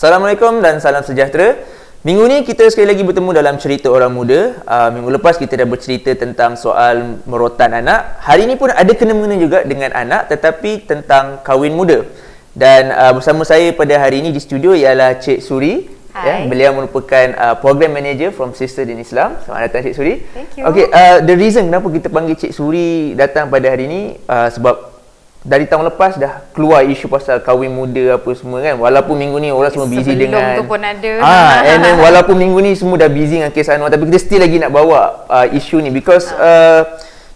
Assalamualaikum dan salam sejahtera. Minggu ni kita sekali lagi bertemu dalam cerita orang muda. Uh, minggu lepas kita dah bercerita tentang soal merotan anak. Hari ini pun ada kena-mengena juga dengan anak tetapi tentang kahwin muda. Dan uh, bersama saya pada hari ini di studio ialah Cik Suri. Ya, Hai. beliau merupakan uh, program manager from Sister in Islam. Selamat datang Cik Suri. Thank you. Okay, uh, the reason kenapa kita panggil Cik Suri datang pada hari ini uh, sebab dari tahun lepas dah keluar isu pasal kahwin muda apa semua kan. Walaupun minggu ni orang semua busy Sebelum dengan tu pun ada. ah and then walaupun minggu ni semua dah busy dengan kes Anwar tapi kita still lagi nak bawa uh, isu ni because uh,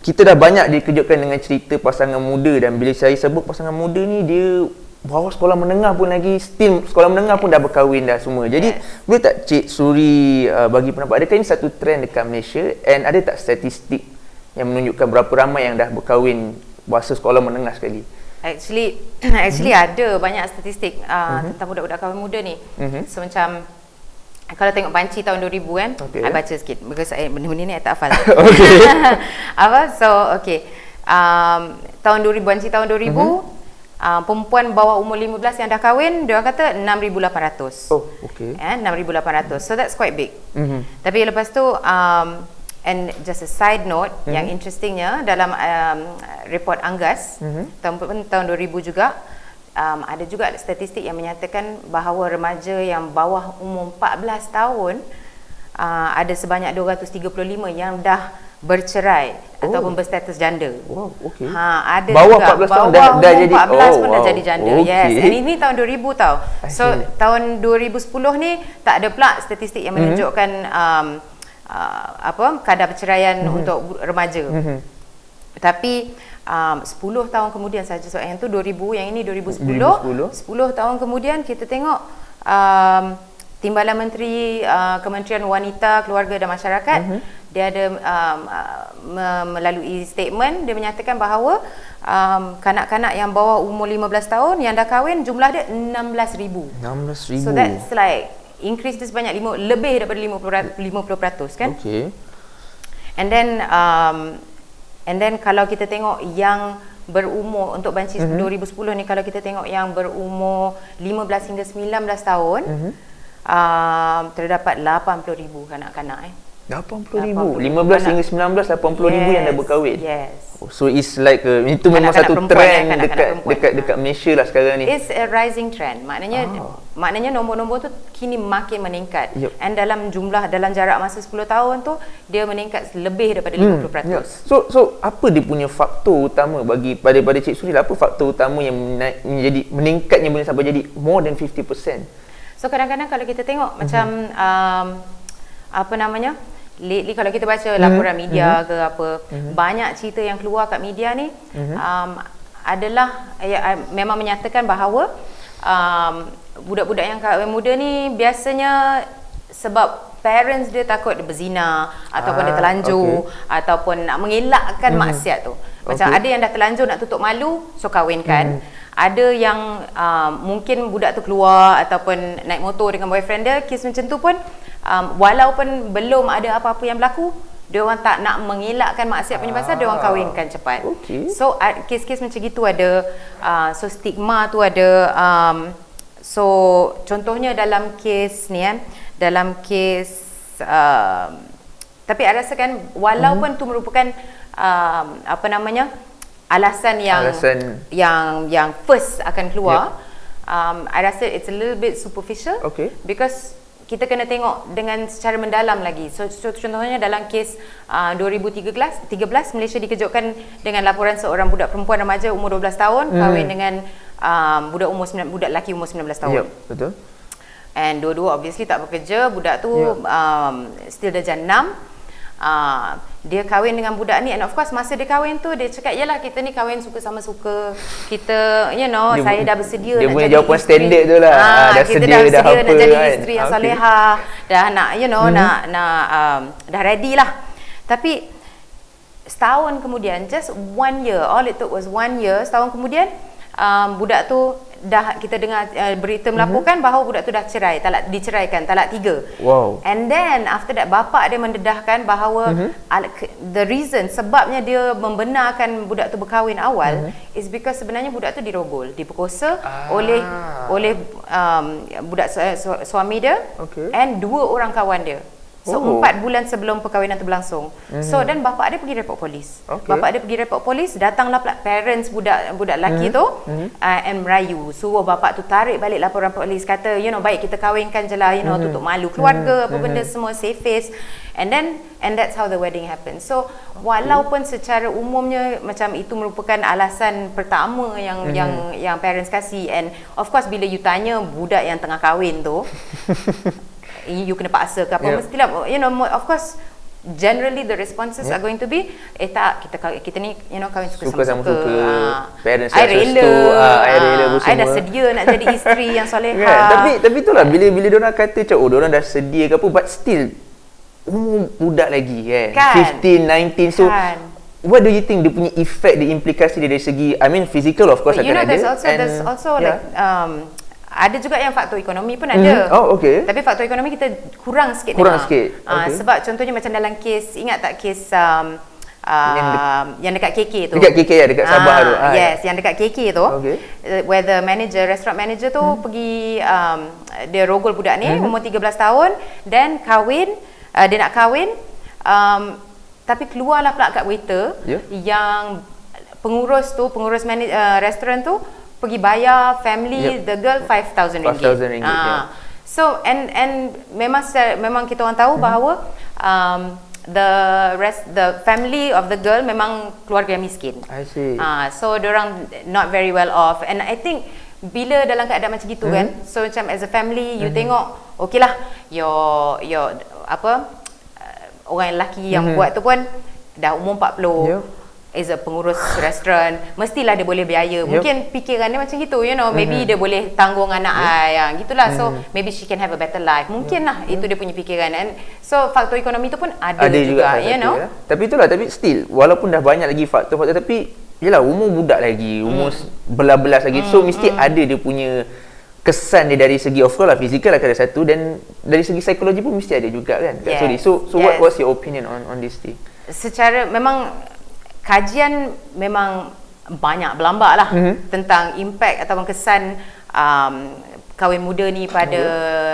kita dah banyak dikejutkan dengan cerita pasangan muda dan bila saya sebut pasangan muda ni dia bawah sekolah menengah pun lagi still sekolah menengah pun dah berkahwin dah semua. Jadi Yes. boleh tak Cik Suri uh, bagi pendapat? Adakah ini satu trend dekat Malaysia? And ada tak statistik yang menunjukkan berapa ramai yang dah berkahwin bahasa sekolah menengah sekali Actually actually Mhm. ada banyak statistik uh, tentang budak-budak kahwin muda ni. Mhm. So macam kalau tengok banci tahun 2000 kan, Okay. I baca sikit because I benda-benda ni I tak hafal. Okay. Apa? So okay. Um, tahun 2000 banci tahun 2000 Mhm. uh, perempuan bawah umur 15 yang dah kahwin dia kata 6800. oh okay Eh, 6800. So that's quite big. Mhm. Tapi lepas tu um, and just a side note Mhm. yang interestingnya dalam um, report Anggas Mhm. tahun tahun 2000 juga um, ada juga statistik yang menyatakan bahawa remaja yang bawah umur 14 tahun uh, ada sebanyak 235 yang dah bercerai Oh. ataupun berstatus janda. Wow, okay. Ha, ada Bawah juga. 14 tahun Bawah dah- dah umur jadi- 14 oh, pun dah wow. jadi janda. Okay. Yes. And ini tahun 2000 tau. So tahun 2010 ni tak ada pula statistik yang Mhm. menunjukkan um, uh, apa kadar perceraian Mhm. untuk remaja. Mhm. Tapi um, 10 tahun kemudian saja so yang tu 2000 yang ini 2010 2010. 10 tahun kemudian kita tengok um, Timbalan Menteri uh, Kementerian Wanita, Keluarga dan Masyarakat Mhm. dia ada um, uh, me- melalui statement dia menyatakan bahawa um, kanak-kanak yang bawah umur 15 tahun yang dah kahwin jumlah dia 16,000. 16,000 So that's like increase dia sebanyak lima, lebih daripada 50%, 50% kan? Okay And then um, and then kalau kita tengok yang berumur untuk banci Mhm. mm-hmm. 2010 ni kalau kita tengok yang berumur 15 hingga 19 tahun Mhm. mm-hmm. um, terdapat 80,000 kanak-kanak eh. 80,000 80,000. 15 hingga 19 80,000 yang dah berkahwin Yes. Oh, So it's like a, itu memang Kanak-kanak satu trend kanak-kanak dekat perempuan. dekat dekat Malaysia lah sekarang ni. It's a rising trend. Maknanya Ah. maknanya nombor-nombor tu kini makin meningkat. Yup. And dalam jumlah dalam jarak masa 10 tahun tu dia meningkat lebih daripada 50%. ya. So so apa dia punya faktor utama bagi pada pada Cik Suri lah, apa faktor utama yang menaik, menjadi meningkatnya boleh sampai jadi more than 50%? So kadang-kadang kalau kita tengok Mhm. macam um, apa namanya? Lately kalau kita baca Mhm. laporan media ke apa, banyak cerita yang keluar kat media ni Mhm. um, adalah ya, uh, memang menyatakan bahawa um, budak-budak yang kahwin muda ni biasanya sebab parents dia takut dia berzina ataupun Ah, dia terlanjur okay. ataupun nak mengelakkan Mhm. maksiat tu. Macam Okay. ada yang dah terlanjur nak tutup malu, so kahwinkan. Mhm. Ada yang um, mungkin budak tu keluar ataupun naik motor dengan boyfriend dia, kes macam tu pun um, walaupun belum ada apa-apa yang berlaku, dia orang tak nak mengelakkan maksiat punya pasal, dia orang Ah, kahwinkan cepat. okey. So uh, kes-kes macam gitu ada uh, so stigma tu ada um, so contohnya dalam kes ni kan, dalam kes um, tapi I rasa kan walaupun tu merupakan um, apa namanya alasan yang Alasan- yang yang first akan keluar um, I rasa it's a little bit superficial Okay. because kita kena tengok dengan secara mendalam lagi. So, so contohnya dalam kes uh, 2013 13 Malaysia dikejutkan dengan laporan seorang budak perempuan remaja umur 12 tahun Hmm. kahwin dengan um, budak umur 9, budak lelaki umur 19 tahun. Ya, betul. And dua-dua obviously tak bekerja, budak tu Ya. um, still darjah 6. Uh, dia kahwin dengan budak ni and of course masa dia kahwin tu dia cakap yalah kita ni kahwin suka sama suka kita you know Dia saya dah bersedia dia nak punya jadi jawapan isteri. standard tu lah. Ah, Ah, dah kita sedia, dah dah bersedia apa nak jadi kan. isteri yang Ah, okay. solehah dah nak you know Mhm. nak nak um, dah ready lah tapi setahun kemudian just one year all it took was one year setahun kemudian um, budak tu dah kita dengar uh, berita melaporkan mm-hmm. bahawa budak tu dah cerai, talak diceraikan, talak tiga. Wow. And then after that bapak dia mendedahkan bahawa mm-hmm. the reason sebabnya dia membenarkan budak tu berkahwin awal mm-hmm. is because sebenarnya budak tu dirogol, diperkosa Ah. oleh oleh um, budak su- su- suami dia Okay. and dua orang kawan dia. So Oh. empat bulan sebelum perkahwinan tu berlangsung. Mm-hmm. So dan bapak dia pergi report polis. Okay. Bapak dia pergi report polis, datanglah pula parents budak budak lelaki mm-hmm. tu mm-hmm. uh, and merayu. Suruh bapak tu tarik balik laporan polis kata, you know, baik kita kahwinkan je lah, you know, mm-hmm. tutup malu keluarga, mm-hmm. apa benda semua safe face. And then and that's how the wedding happened. So walaupun secara umumnya macam itu merupakan alasan pertama yang mm-hmm. yang yang parents kasih and of course bila you tanya budak yang tengah kahwin tu you kena paksa ke apa Yeah. mestilah you know of course generally the responses yeah. are going to be eh tak kita kita ni you know kahwin suka, Suka sama suka. Ah. Parents I rela ah, I rela apa I dah sedia nak jadi isteri yang soleha Kan? Tapi tapi itulah bila bila dia orang kata macam oh dia orang dah sedia ke apa but still umur budak lagi kan. Kan? 15, 19 so Kan. What do you think dia punya effect, the implikasi dia dari segi I mean physical of course But you akan know ada there's also and- there's also yeah. like um ada juga yang faktor ekonomi pun ada. Mhm. Oh, okay. Tapi faktor ekonomi kita kurang sikit Kurang dengar. sikit, Ah, okay. sebab contohnya macam dalam kes ingat tak kes um, uh, Yang yang, de- yang dekat KK tu. Dekat KK ya, dekat Sabah tu. Ah, yes, yang dekat KK tu. Okay. Uh, where the manager, restaurant manager tu hmm. pergi um, dia rogol budak ni Mhm. umur 13 tahun dan kahwin uh, dia nak kahwin um, tapi keluarlah pula kat waiter Ya. yang pengurus tu pengurus manaj- uh, restoran tu pergi bayar family Yep. the girl 5000 ringgit. 5,000 ringgit, Ah. ya. So and and memang memang kita orang tahu bahawa um, the rest the family of the girl memang keluarga yang miskin. I see. Ah, so orang not very well off and I think bila dalam keadaan macam gitu kan, Mhm. so macam as a family you tengok okay lah your your apa uh, orang lelaki yang Mhm. buat tu pun dah umur 40 Yup. Is a pengurus restoran mestilah dia boleh biaya Yup. mungkin fikiran dia macam gitu you know maybe Mhm. dia boleh tanggung anak I yang gitulah so maybe she can have a better life mungkin lah itu dia punya fikiran and so faktor ekonomi tu pun ada, ada juga, salah you know ya. Tapi itulah tapi still walaupun dah banyak lagi faktor-faktor tapi yalah umur budak lagi, umur Hmm. belas-belas lagi. So mesti ada dia punya kesan dia dari segi of course lah fizikal akan ada satu dan dari segi psikologi pun mesti ada juga kan. Yes. So so what Yes. what's your opinion on on this thing? secara memang kajian memang banyak berlambak lah Mhm. tentang impact ataupun kesan um, kahwin muda ni pada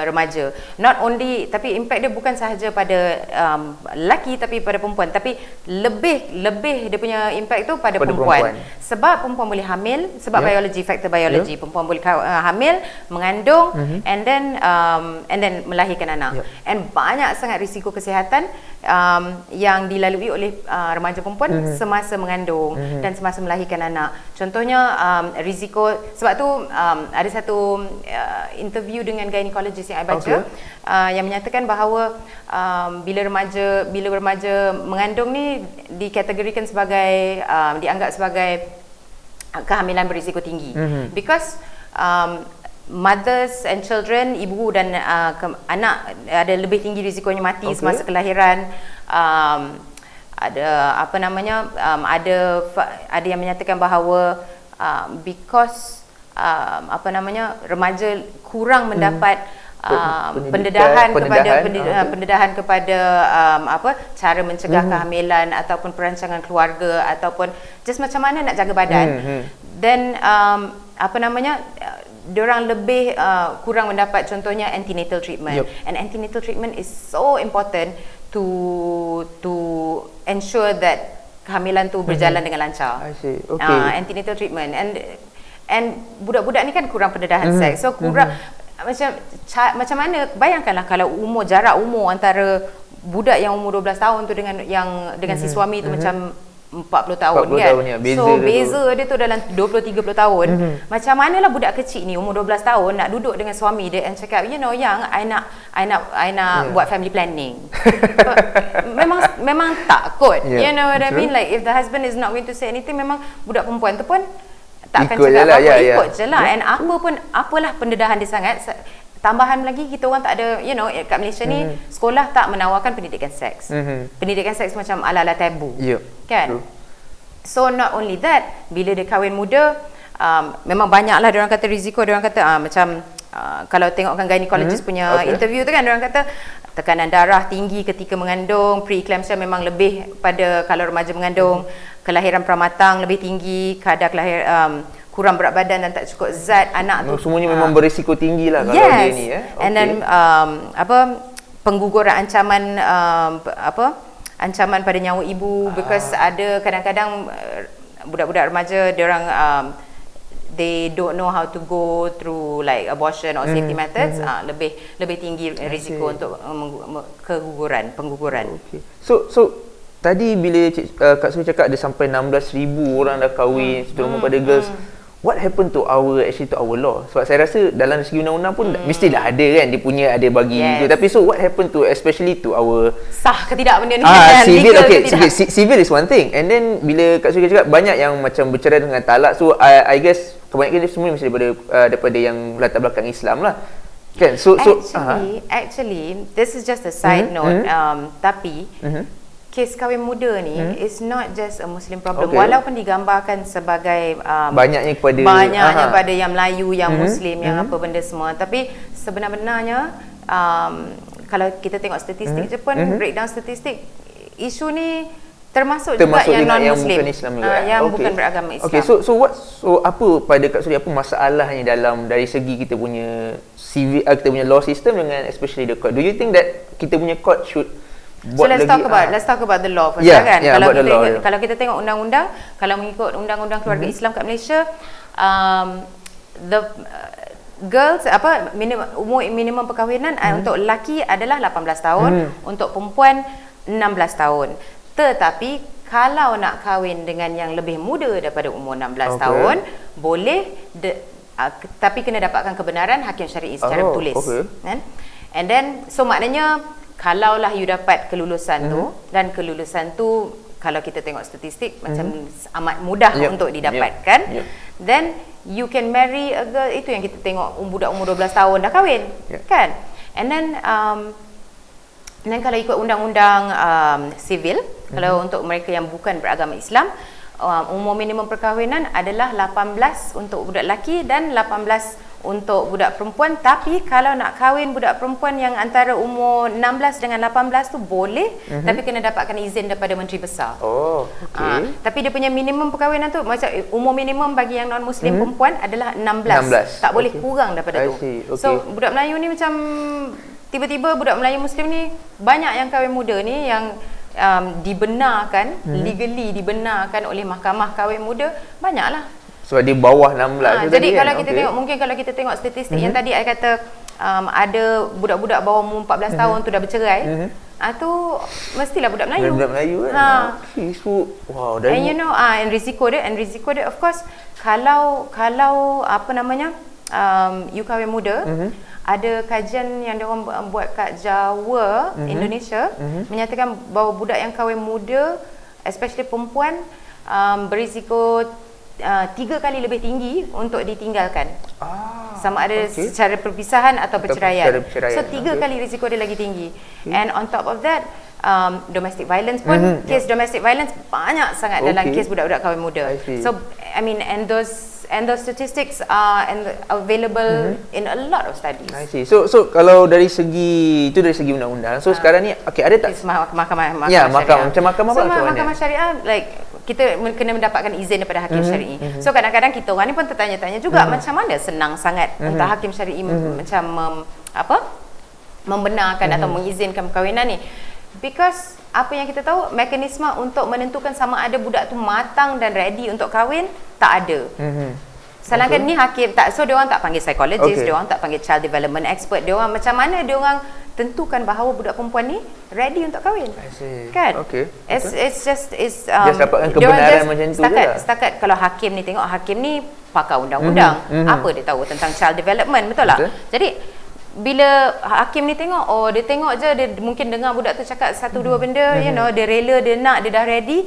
remaja. Not only tapi impact dia bukan sahaja pada um, lelaki tapi pada perempuan tapi lebih lebih dia punya impact tu pada, Pada perempuan. perempuan. Sebab perempuan boleh hamil sebab Ya. biologi faktor biologi perempuan boleh uh, hamil, mengandung and then um, and then melahirkan anak. Ya. And banyak sangat risiko kesihatan um, yang dilalui oleh uh, remaja perempuan semasa mengandung dan semasa melahirkan anak. Contohnya um, risiko sebab tu um, ada satu uh, interview dengan gynecologist yang I baca Okay. uh, yang menyatakan bahawa um, bila remaja bila remaja mengandung ni dikategorikan sebagai um, dianggap sebagai kehamilan berisiko tinggi Mhm. because um, mothers and children ibu dan uh, ke, anak ada lebih tinggi risikonya mati Okay. semasa kelahiran um, ada apa namanya um, ada ada yang menyatakan bahawa um, because um, apa namanya remaja kurang mendapat Pen- um, pendidikan- pendedahan kepada pendedahan, ah, okay. pendedahan kepada um, apa cara mencegah Mhm. kehamilan ataupun perancangan keluarga ataupun just macam mana nak jaga badan Mhm. then um, apa namanya uh, diorang lebih uh, kurang mendapat contohnya antenatal treatment Yup. and antenatal treatment is so important to to ensure that kehamilan tu berjalan dengan lancar I see. Okay. Ah, antenatal treatment and and budak-budak ni kan kurang pendedahan Mhm. seks so kurang macam ca, macam mana bayangkanlah kalau umur jarak umur antara budak yang umur 12 tahun tu dengan yang dengan si suami tu macam 40 tahun 40 kan tahun, ya. Beza so dia tu. beza dia tu dalam 20 30 tahun Mhm. macam manalah budak kecil ni umur 12 tahun nak duduk dengan suami dia and cakap you know yang I nak I nak I nak Yeah. buat family planning memang memang tak kot Yeah, you know what I true. mean like if the husband is not going to say anything memang budak perempuan tu pun tak akan Ikut cakap lah, apa-apa ya, ya. ikut je lah and apa pun apalah pendedahan dia sangat sa- tambahan lagi kita orang tak ada you know kat Malaysia ni Mhm. sekolah tak menawarkan pendidikan seks Mhm. pendidikan seks macam ala-ala tabu Ya, kan true. So not only that, bila dia kahwin muda, um, memang banyaklah dia orang kata risiko dia orang kata uh, macam uh, kalau tengokkan gynecologist Mhm. punya Okay. interview tu kan orang kata tekanan darah tinggi ketika mengandung, preeclampsia memang lebih pada kalau remaja mengandung, Mhm. Kelahiran pramatang lebih tinggi, kadar kelahir um, kurang berat badan dan tak cukup zat anak tu. Oh, semuanya ah, memang berisiko tinggi lah kalau yes. dia ni eh. And then um, apa pengguguran ancaman um, apa ancaman pada nyawa ibu Ah. because ada kadang-kadang uh, budak-budak remaja dia orang um, they don't know how to go through like abortion or safety Hmm, methods uh, lebih lebih tinggi risiko untuk uh, me- keguguran pengguguran. Okay. So so tadi bila Cik, uh, Kak Suri cakap ada sampai 16,000 orang dah kahwin Hmm. terutama pada girls. What happened to our actually to our law? Sebab saya rasa dalam segi undang-undang pun hmm. mestilah ada kan dia punya ada bagi Yes. tu. Tapi so what happened to especially to our Sah ke tidak benda ni? Ah, kan? civil Legal okay, ke civil, is one thing. And then bila Kak Suri cakap banyak yang macam bercerai dengan talak. So I, I guess kebanyakan dia semua mesti daripada uh, daripada yang latar belakang Islam lah. Kan? So so actually, actually, this is just a side Mhm, note. mhm. Um, tapi Mhm. Kes kahwin muda ni is not just a Muslim problem. Okay. Walaupun digambarkan sebagai um, Banyaknya kepada- banyaknya aha. pada yang Melayu, yang Mhm, Muslim, yang mhm. apa benda semua. Tapi sebenar-benarnya um, kalau kita tengok statistik je pun mhm. breakdown statistik isu ni termasuk, termasuk juga yang juga yang non-Muslim. bukan Islam juga. Eh? yang Okey. bukan beragama Islam. Okay, so so what so apa pada Kak Suri apa masalahnya dalam dari segi kita punya civil uh, kita punya law system dengan especially the court. Do you think that kita punya court should So buat let's lagi, talk about ah, let's talk about the law first Yeah, kan. yeah, kalau kita law, ikut, yeah. kalau kita tengok undang-undang, kalau mengikut undang-undang keluarga Mhm. Islam kat Malaysia, um, the uh, girls apa minimum umur minimum perkahwinan uh, untuk lelaki adalah 18 tahun, Mhm. untuk perempuan 16 tahun. Tetapi kalau nak kahwin dengan yang lebih muda daripada umur 16 Okay. tahun, boleh de, uh, tapi kena dapatkan kebenaran hakim syar'i secara Oh, bertulis. okay. Kan? And then so maknanya kalaulah you dapat kelulusan Mhm. tu dan kelulusan tu kalau kita tengok statistik macam amat mudah Yep, untuk yep, didapatkan yep. then you can marry a girl itu yang kita tengok um, budak umur 12 tahun dah kahwin Yep. kan and then um, and then kalau ikut undang-undang um, sivil kalau untuk mereka yang bukan beragama Islam um, umur minimum perkahwinan adalah 18 untuk budak lelaki dan 18 untuk budak perempuan tapi kalau nak kahwin budak perempuan yang antara umur 16 dengan 18 tu boleh mm-hmm. tapi kena dapatkan izin daripada menteri besar. Oh, Ah, okay. tapi dia punya minimum perkahwinan tu macam umur minimum bagi yang non muslim Mhm. perempuan adalah 16. 16, Tak boleh okay. kurang daripada I tu. okay. So budak Melayu ni macam tiba-tiba budak Melayu muslim ni banyak yang kahwin muda ni yang um, dibenarkan Mhm. legally dibenarkan oleh mahkamah kahwin muda banyaklah. Sebab dia bawah 16 Ha, tu jadi tadi kalau kan? kita Okay. tengok mungkin kalau kita tengok statistik Mhm. yang tadi I kata um, ada budak-budak bawah umur 14 tahun tu dah bercerai. Mhm. Ah tu mestilah budak Melayu. Budak Melayu kan? Ha. Okay, so, wow, dan And you know ah and risiko dia and risiko dia of course kalau kalau apa namanya um, you kahwin muda Mhm. ada kajian yang dia orang bu- buat kat Jawa Mhm. Indonesia Mhm. menyatakan bahawa budak yang kahwin muda especially perempuan um, berisiko uh, tiga kali lebih tinggi untuk ditinggalkan ah, sama ada okay. secara perpisahan atau Atau perceraian. secara perceraian, So tiga okay. kali risiko dia lagi tinggi. And on top of that um, domestic violence pun Mhm, kes domestic violence banyak sangat dalam Okay. kes budak-budak kahwin muda. I. So I mean and those and those statistics are and available in a lot of studies. I see. So so kalau dari segi itu dari segi undang-undang. So sekarang ni okay ada tak Kes mah- mahkamah mahkamah Ya, syariah. mahkamah. Macam mahkamah so, pula macam mana? mahkamah syariah like kita kena mendapatkan izin daripada hakim Mhm, syar'i. So kadang-kadang kita orang ni pun tertanya-tanya juga macam mana senang sangat Mhm. untuk hakim syar'i macam mem, apa? membenarkan atau Mhm. mengizinkan perkahwinan ni. Because apa yang kita tahu mekanisme untuk menentukan sama ada budak tu matang dan ready untuk kahwin tak ada. Mhm. Sedangkan ni hakim tak so dia orang tak panggil psychologist, Okay. dia orang tak panggil child development expert. Dia orang macam mana dia orang tentukan bahawa budak perempuan ni ready untuk kahwin. Kan? Okay. It's okay. it's just it's um, Just dapatkan dia orang kebenaran just macam tu je setakat, lah. Setakat kalau hakim ni tengok hakim ni pakar undang-undang. Mhm, mhm. Apa dia tahu tentang child development, betul tak? Betul. Jadi bila hakim ni tengok oh dia tengok je dia mungkin dengar budak tu cakap satu Mhm. dua benda you know dia rela dia nak dia dah ready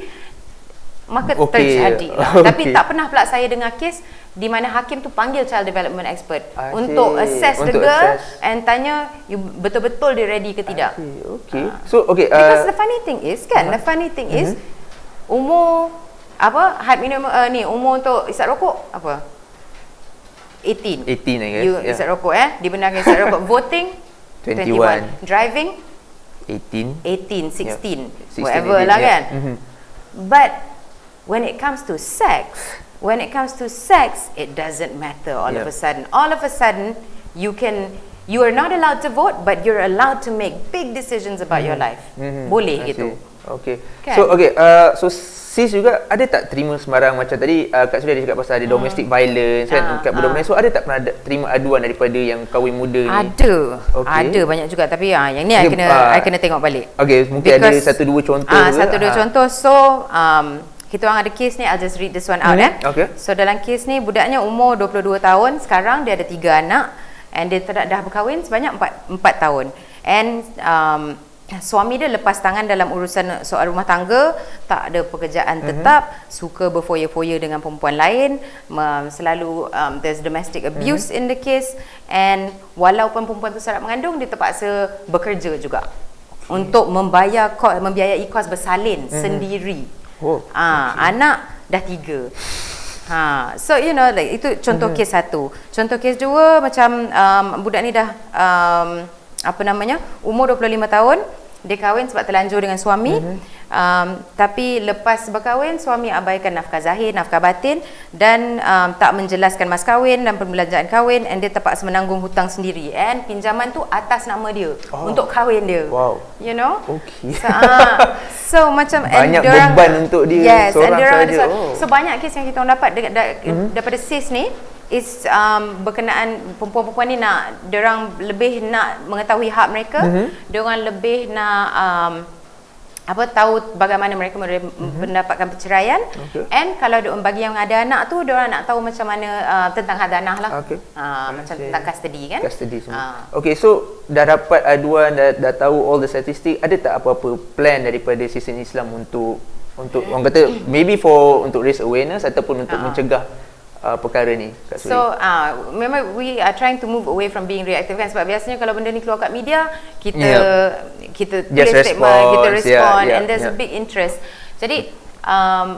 maka Okey. terjadi lah. Okey. Tapi tak pernah pula saya dengar kes di mana hakim tu panggil child development expert I untuk see. assess the Untuk girl assess. and tanya you betul-betul dia ready ke tidak. I see. Okay. So okay. Because Uh, the funny thing is kan, Uh-huh. the funny thing is umur apa had minimum uh, ni umur untuk isap rokok apa? 18. 18 I guess, You yeah. isap rokok eh. Dibenarkan isap rokok. Voting 21. 21. Driving 18 18, 16, 16, whatever 18, lah yeah. kan. Mhm. But when it comes to sex, when it comes to sex, it doesn't matter all of Yeah. a sudden. All of a sudden, you can you are not allowed to vote but you're allowed to make big decisions about your life. Mhm. Boleh I gitu. see. Okay. Kan? So okay, uh, so sis juga ada tak terima sembarang macam tadi uh, Kak Suria ada cakap pasal ada domestic violence kan Ah, kat budak-budak ah. So ada tak pernah ada, terima aduan daripada yang kahwin muda ni? Ada. Okey. Ada banyak juga tapi ah yang ni I Okay, kena ah, I kena tengok balik. Okay, mungkin ada satu dua contoh Ah, ke? satu dua Ah. contoh. So, um, kita orang ada kes ni, I'll just read this one out Mhm, eh. okay. So, dalam kes ni, budaknya umur 22 tahun. Sekarang dia ada tiga anak. And dia ter- dah berkahwin sebanyak 4, 4 tahun. And um, suami dia lepas tangan dalam urusan soal rumah tangga. Tak ada pekerjaan Mhm. tetap. Suka berfoya-foya dengan perempuan lain. Um, selalu um, there's domestic abuse Mhm. in the case. And walaupun perempuan tu syarat mengandung, dia terpaksa bekerja juga. Untuk membayar kos, membiayai kos bersalin sendiri. Oh, Ah, anak dah tiga. Ha, so you know like itu contoh kes satu. Contoh kes dua macam um, budak ni dah um, apa namanya? umur 25 tahun, dia kahwin sebab terlanjur dengan suami. Um, tapi lepas berkahwin suami abaikan nafkah zahir, nafkah batin dan um, tak menjelaskan mas kahwin dan perbelanjaan kahwin and dia terpaksa menanggung hutang sendiri and pinjaman tu atas nama dia Oh. untuk kahwin dia. Wow. You know? Okey. So, ah, so macam and Banyak dorang- beban untuk dia yes, seorang and sahaja. Oh. So banyak kes yang kita dapat de- de- daripada sis ni is um, berkenaan perempuan-perempuan ni nak orang lebih nak mengetahui hak mereka, mm orang lebih nak um, apa tahu bagaimana mereka mere- mendapatkan perceraian Okey. and kalau dia bagi yang ada anak tu dia orang nak tahu macam mana uh, tentang hak danah lah. Okey. Ah, macam Okay. tentang custody kan? Custody semua. Ah. Okay, so dah dapat aduan, dah, dah tahu all the statistik, ada tak apa-apa plan daripada sistem Islam untuk untuk orang kata maybe for untuk raise awareness ataupun untuk Ah. mencegah uh, perkara ni Kak Suri? So, uh, memang we are trying to move away from being reactive kan sebab biasanya kalau benda ni keluar kat media, kita kita Just tulis statement, kita response, respond yeah, yeah, and there's yeah. a big interest. Jadi um,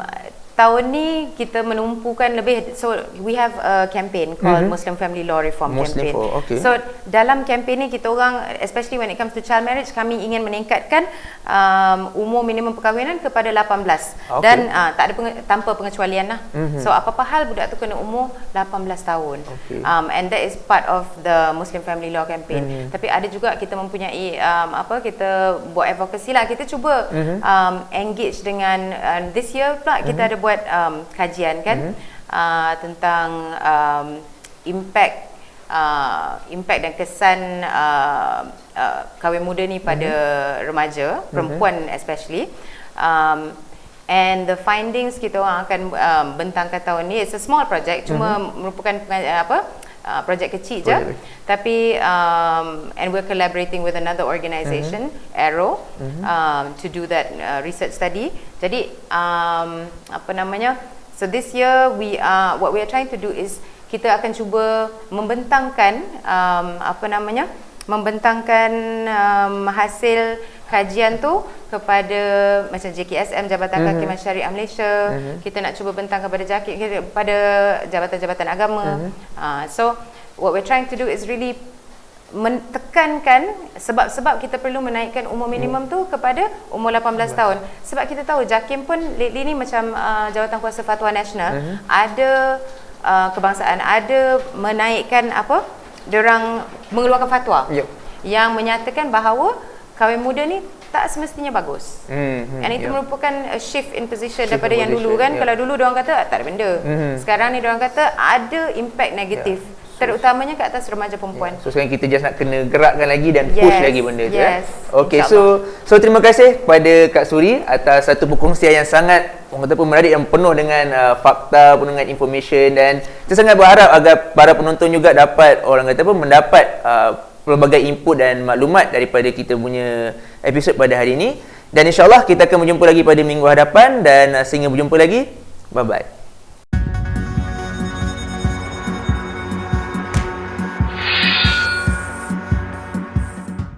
tahun ni kita menumpukan lebih so we have a campaign called Mhm. Muslim Family Law Reform Muslim campaign. for- okay. So dalam kempen ni kita orang especially when it comes to child marriage kami ingin meningkatkan um, umur minimum perkahwinan kepada 18 Okay. dan uh, tak ada penge- tanpa pengecualian lah. Mhm. So apa-apa hal budak tu kena umur 18 tahun. Okay. Um, and that is part of the Muslim Family Law campaign. Mhm. Tapi ada juga kita mempunyai um, apa kita buat advocacy lah. Kita cuba Mhm. um, engage dengan uh, this year pula kita ada buat um, kajian kan Mhm. uh, tentang um, impact uh, impact dan kesan uh, uh, kahwin muda ni pada remaja perempuan especially. Um, and the findings kita orang akan um, bentangkan tahun ni it's a small project cuma merupakan penga- apa uh, projek kecil je. Projek. tapi um, and we're collaborating with another organisation Arrow um, to do that uh, research study. Jadi um, apa namanya so this year we are what we are trying to do is kita akan cuba membentangkan um, apa namanya membentangkan um, hasil kajian tu kepada macam JKSM Jabatan Mhm. Kehakiman Syariah Malaysia Mhm. kita nak cuba bentang kepada JAKI kepada jabatan-jabatan agama Mhm. uh, so what we're trying to do is really mentekankan sebab-sebab kita perlu menaikkan umur minimum tu kepada umur 18 tahun sebab kita tahu JAKIM pun lately ni macam uh, Jawatan Kuasa Fatwa Nasional Mhm. ada uh, kebangsaan ada menaikkan apa diorang mengeluarkan fatwa Yup. yang menyatakan bahawa kahwin muda ni tak semestinya bagus Hmm, hmm, And itu yeah. merupakan a shift in position Shift daripada in yang dulu position, kan. yeah. Kalau dulu orang kata "Ah, tak ada benda. Mhm. Sekarang ni orang kata ada impact negatif. Yeah. Terutamanya ke atas remaja perempuan. So sekarang kita just nak kena gerakkan lagi dan push Yes, lagi benda tu yes, eh. Okey so so terima kasih kepada Kak Suri atas satu perkongsian yang sangat orang kata pun menarik dan penuh dengan uh, fakta, penuh dengan information dan kita sangat berharap agar para penonton juga dapat orang kata pun mendapat uh, pelbagai input dan maklumat daripada kita punya episod pada hari ini. Dan insyaallah kita akan berjumpa lagi pada minggu hadapan dan uh, sehingga berjumpa lagi. Bye bye